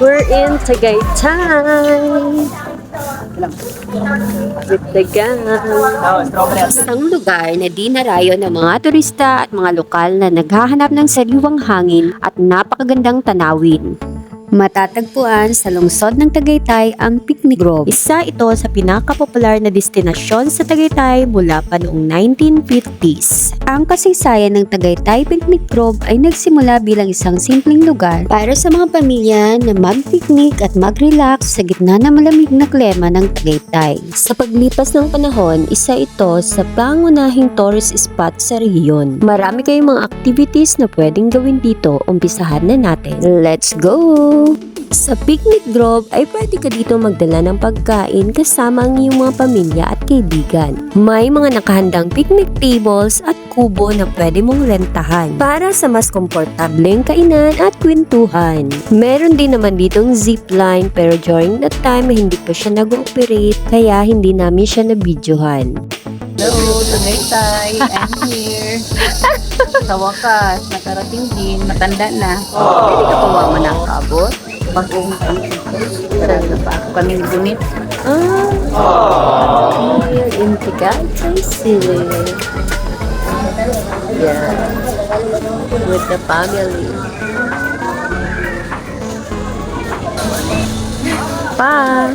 We're in Tagaytay. With gang. Isang lugar na dinarayo ng mga turista at mga lokal na naghahanap ng sariwang hangin at napakagandang tanawin. Matatagpuan sa lungsod ng Tagaytay ang Picnic Grove. Isa ito sa pinakapopular na destinasyon sa Tagaytay mula pa noong 1950s. Ang kasaysayan ng Tagaytay Picnic Grove ay nagsimula bilang isang simpleng lugar para sa mga pamilya na mag-picnic at mag-relax sa gitna ng malamig na klima ng Tagaytay. Sa paglipas ng panahon, isa ito sa pangunahing tourist spot sa rehiyon. Marami kayong mga activities na pwedeng gawin dito. Umpisahan na natin. Let's go! Sa Picnic Grove ay pwede ka dito magdala ng pagkain kasama ang iyong mga pamilya at kaibigan. May mga nakahandang picnic tables at kubo na pwede mong rentahan para sa mas komportableng kainan at kwentuhan. Meron din naman ditong zipline pero during that time hindi pa siya nag-ooperate kaya hindi namin siya na-videohan. Hello, Tagaytay. I'm here. Sa wakas, nakarating din. Matanda na. Pwede ka pa manakabot? Bagong Sarap pa ako kami gunit. Ah, here in Tagaytay City. Yeah. With the family. Pa!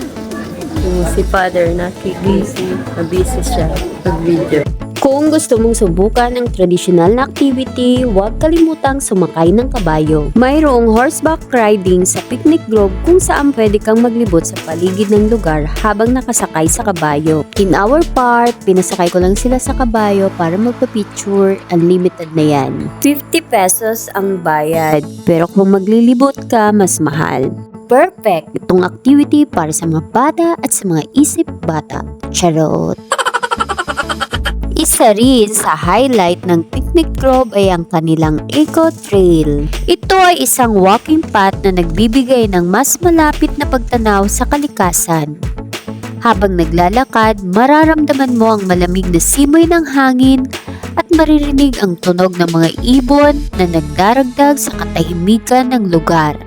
Si father nakikisi. Nabisi siya. Pag-video. Kung gusto mong subukan ng tradisyonal na activity, huwag kalimutang sumakay ng kabayo. Mayroong horseback riding sa Picnic Grove kung saan pwede kang maglibot sa paligid ng lugar habang nakasakay sa kabayo. In our part, pinasakay ko lang sila sa kabayo para magpa-picture. Unlimited na yan. 50 pesos ang bayad. Pero kung maglilibot ka, mas mahal. Perfect itong activity para sa mga bata at sa mga isip bata. Charot! Isa rin sa highlight ng Picnic Grove ay ang kanilang Eco Trail. Ito ay isang walking path na nagbibigay ng mas malapit na pagtanaw sa kalikasan. Habang naglalakad, mararamdaman mo ang malamig na simoy ng hangin at maririnig ang tunog ng mga ibon na nagdaragdag sa katahimikan ng lugar.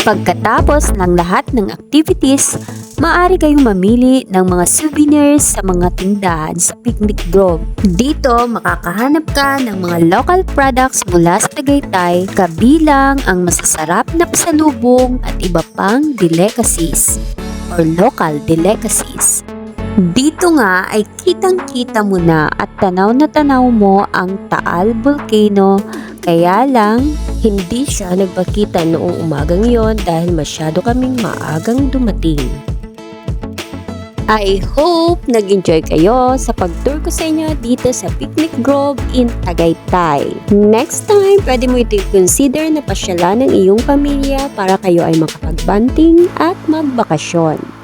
Pagkatapos ng lahat ng activities, maaari kayong mamili ng mga souvenirs sa mga tindahan sa Picnic Grove. Dito, makakahanap ka ng mga local products mula sa Tagaytay, kabilang ang masasarap na pasalubong at iba pang delicacies or local delicacies. Dito nga ay kitang-kita mo na at tanaw na tanaw mo ang Taal Volcano kaya lang hindi siya nagpakita noong umagang yon dahil masyado kaming maagang dumating. I hope nag-enjoy kayo sa pag-tour ko sa inyo dito sa Picnic Grove in Tagaytay. Next time, pwede mo ito consider na pasyalan ng iyong pamilya para kayo ay makapagbanting at magbakasyon.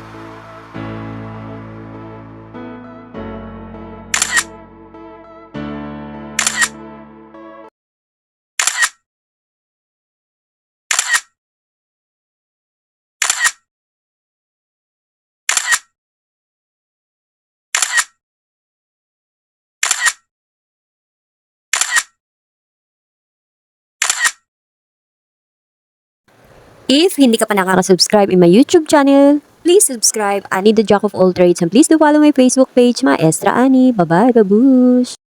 If hindi ka pa nakaka-subscribe in my YouTube channel, please subscribe. Ani the Jack of all trades and please do follow my Facebook page, Maestra Ani. Bye-bye, babush!